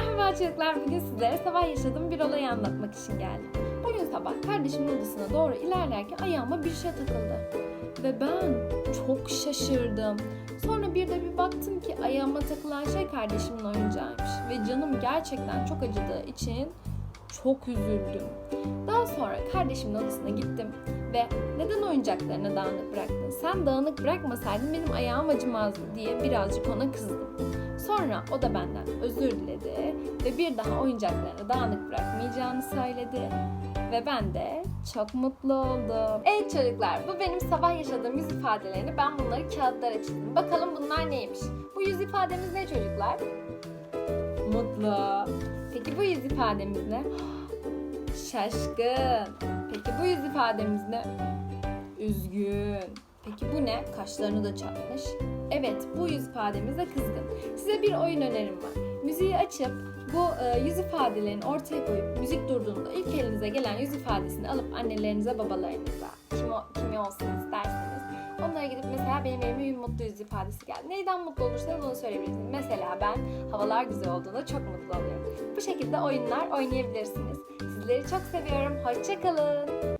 Merhaba çocuklar, bugün sizlere sabah yaşadığım bir olayı anlatmak için geldim. Bugün sabah kardeşimin odasına doğru ilerlerken ayağıma bir şey takıldı. Ve ben çok şaşırdım. Sonra bir de bir baktım ki ayağıma takılan şey kardeşimin oyuncağıymış. Ve canım gerçekten çok acıdığı için çok üzüldüm. Daha sonra kardeşimin odasına gittim ve neden oyuncaklarını dağınık bıraktın? Sen dağınık bırakmasaydın benim ayağım acımazdı diye birazcık ona kızdım. Sonra o da benden özür diledi ve bir daha oyuncaklarını dağınık bırakmayacağını söyledi. Ve ben de çok mutlu oldum. Evet çocuklar bu benim sabah yaşadığım yüz ifadelerini ben bunları kağıtlara çizdim. Bakalım bunlar neymiş? Bu yüz ifademiz ne çocuklar? Mutlu. Peki bu yüz ifademiz ne? Şaşkın. Peki bu yüz ifademiz ne? Üzgün. Peki bu ne? Kaşlarını da çatmış. Evet, bu yüz ifademiz de kızgın. Size bir oyun önerim var. Müziği açıp bu e, yüz ifadelerini ortaya koyup müzik durduğunda ilk elinize gelen yüz ifadesini alıp annelerinize, babalarınıza, kim o, kimi olsun isterseniz onlara gidip mesela benim elime bir mutlu yüz ifadesi geldi. Neyden mutlu olursanız onu söyleyebilirsiniz. Mesela ben havalar güzel olduğunda çok mutlu oluyorum. Bu şekilde oyunlar oynayabilirsiniz. Sizleri çok seviyorum. Hoşçakalın.